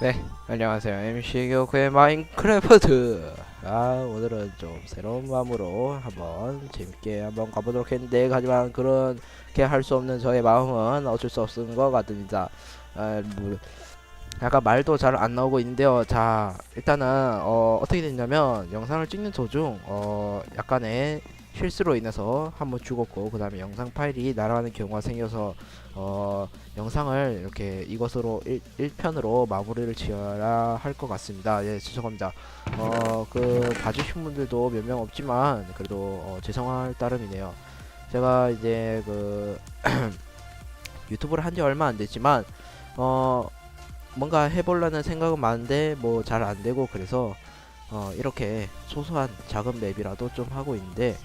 네, 안녕하세요. MC 교크의 마인크래프트. 아, 오늘은 좀 새로운 마음으로 한번 재밌게 한번 가보도록 했는데, 하지만 그렇게 할 수 없는 저의 마음은 어쩔 수 없는 것 같습니다. 아, 뭐, 약간 말도 잘 안 나오고 있는데요. 자, 일단은 어, 어떻게 됐냐면 영상을 찍는 도중 어, 약간의 실수로 인해서 한번 죽었고, 그 다음에 영상 파일이 날아가는 경우가 생겨서 어, 영상을 이렇게 이것으로 1, 1편으로 마무리를 지어야 할 것 같습니다. 예, 죄송합니다. 어, 그, 봐주신 분들도 몇 명 없지만, 그래도, 어, 죄송할 따름이네요. 제가 이제 그, 유튜브를 한 지 얼마 안 됐지만, 어, 뭔가 해보려는 생각은 많은데, 뭐 잘 안 되고, 그래서, 어, 이렇게 소소한 작은 맵이라도 좀 하고 있는데,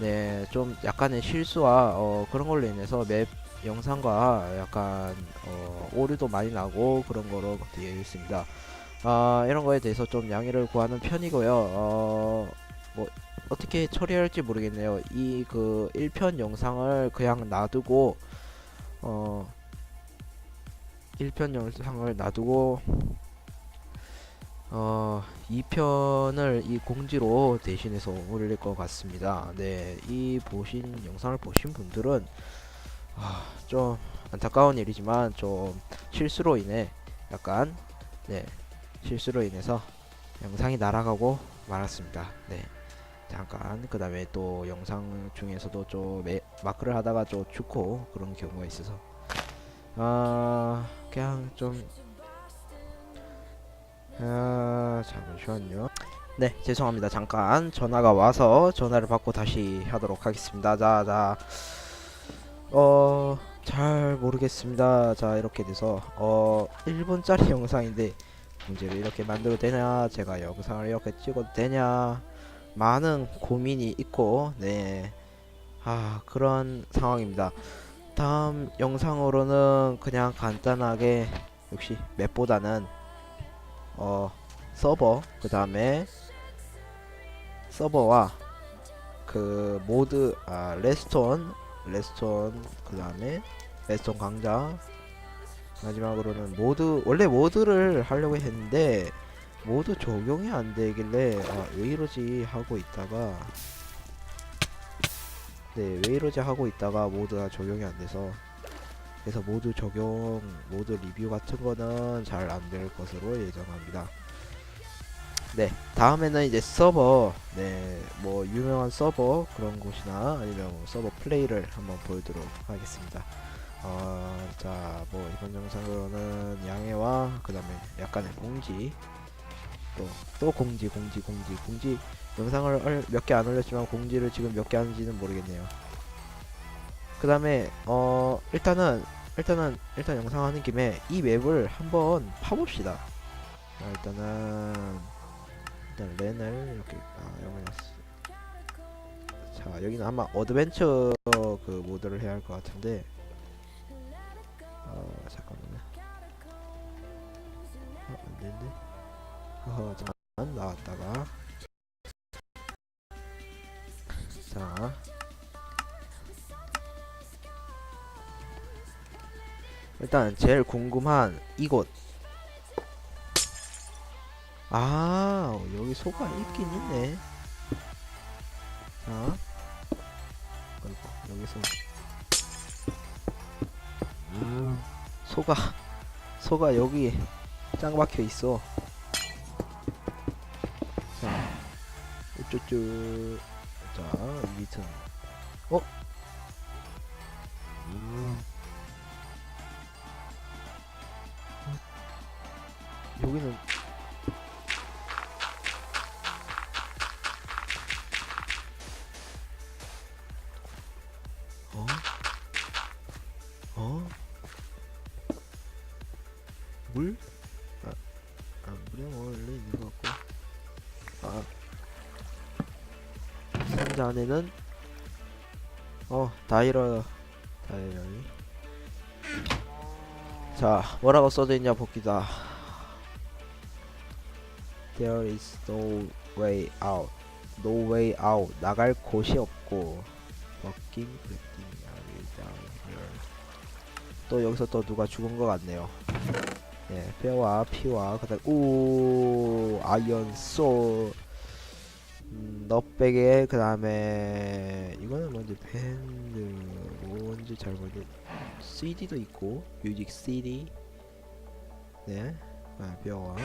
네, 좀 약간의 실수와, 어, 그런 걸로 인해서 맵 영상과 약간 어, 오류도 많이 나고 그런 거로 되어 있습니다. 아, 이런 거에 대해서 좀 양해를 구하는 편이고요. 어, 뭐 어떻게 처리할지 모르겠네요. 이 그 1편 영상을 그냥 놔두고 어 1편 영상을 놔두고 어 2편을 이 공지로 대신해서 올릴 것 같습니다. 네, 이 보신 영상을 보신 분들은 아, 좀 안타까운 일이지만 좀 실수로 인해 약간 네 실수로 인해서 영상이 날아가고 말았습니다. 네 잠깐 그 다음에 또 영상 중에서도 좀 매, 마크를 하다가 좀 죽고 그런 경우가 있어서 아 그냥 좀 아, 잠시만요. 네, 죄송합니다. 잠깐 전화가 와서 전화를 받고 다시 하도록 하겠습니다. 자, 자. 어, 잘 모르겠습니다. 자, 이렇게 돼서 어, 1분짜리 영상인데 문제를 이렇게 만들어도 되냐? 제가 영상을 이렇게 찍어도 되냐? 많은 고민이 있고 네. 아, 그런 상황입니다. 다음 영상으로는 그냥 간단하게 역시 맵보다는 어, 서버 그 다음에 서버와 그 모드 아, 레스톤 레스톤 그 다음에 레스톤 강자 마지막으로는 모드 원래 모드를 하려고 했는데 모드 적용이 안 되길래 아, 왜 이러지 하고 있다가 네 왜 이러지 하고 있다가 모드가 적용이 안 돼서 그래서 모드 적용 모드 리뷰 같은 거는 잘 안 될 것으로 예정합니다. 네 다음에는 이제 서버 네 뭐 유명한 서버 그런 곳이나 아니면 뭐 서버 플레이를 한번 보여드리도록 하겠습니다. 어, 자 뭐 이번 영상으로는 양해와 그 다음에 약간의 공지 또 또 공지 공지 공지 공지. 영상을 몇 개 안 올렸지만 공지를 지금 몇 개 하는지는 모르겠네요. 그 다음에 어 일단은 일단은 일단 영상 하는 김에 이 맵을 한번 파봅시다. 자, 일단은 일단 렌을 이렇게 아 영어였어 자 여기는 아마 어드벤처 그 모드를 해야 할 것 같은데 어 잠깐만요. 어 안되는데? 어 잠깐 나왔다가. 자 일단 제일 궁금한 이곳. 아 여기 소가 있긴 있네. 자 여기서 소가 소가 여기 짱 박혀 있어. 자 우쭈쭈. 자 밑은. 어 여기는 어? 어? 물? 아, 아 물이 원래? 있는 것 같고. 아. 상자 안에는? 어 다이러 다이러리 자 뭐라고 써져 있냐 봅시다 There is no way out. No way out. 나갈 곳이 없고. Fucking are down here. 또 여기서 또 누가 죽은 것 같네요. 네, 뼈와 피와 그다음 오 아이언 소 음, 넛백에 그 다음에 이거는 뭔지 밴드 뭔지 잘 모르겠 CD도 있고 뮤직 CD. 네 아, 뼈와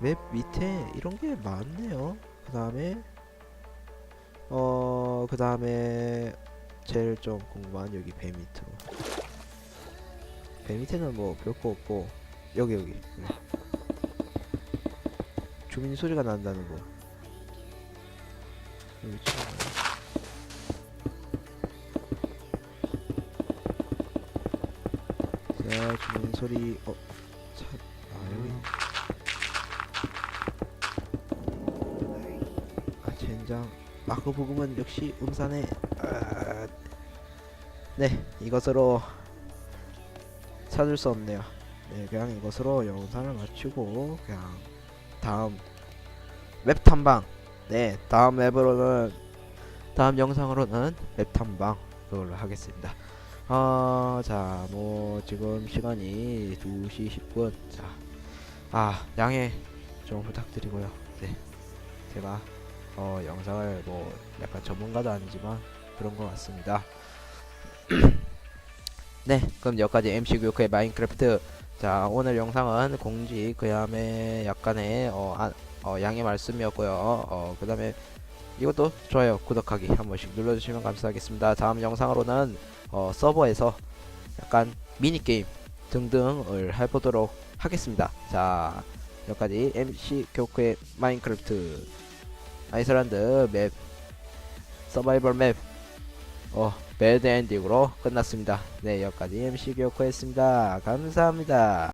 맵 밑에 이런 게 많네요. 그 다음에 어 그 다음에 제일 좀 궁금한 여기 배 밑으로. 배 밑에는 뭐 별거 없고 여기 여기. 네. 주민 소리가 난다는 거. 여기. 자 주민 소리 어 아 젠장. 마크 부금은 역시 음산에 아, 네 이것으로 찾을 수 없네요. 네 그냥 이것으로 영상을 마치고 그냥 다음 웹 탐방. 네 다음 웹으로는 다음 영상으로는 웹 탐방 그걸로 하겠습니다. 어자뭐 지금 시간이 2시 10분. 자 아 양해 좀 부탁드리고요. 네 제가 어 영상을 뭐 약간 전문가도 아니지만 그런 것 같습니다. 네 그럼 여기까지 MC 교육의 마인크래프트. 자 오늘 영상은 공지 그 다음에 약간의 어, 아, 어 양해 말씀이었고요. 어 그 다음에 이것도 좋아요 구독하기 한 번씩 눌러주시면 감사하겠습니다. 다음 영상으로는 어 서버에서 약간 미니게임 등등을 해보도록 하겠습니다. 자 여기까지 MC 교육의 마인크래프트 아이슬란드 맵 서바이벌 맵 어, 배드 엔딩으로 끝났습니다. 네, 여기까지 MC 교코였습니다. 감사합니다.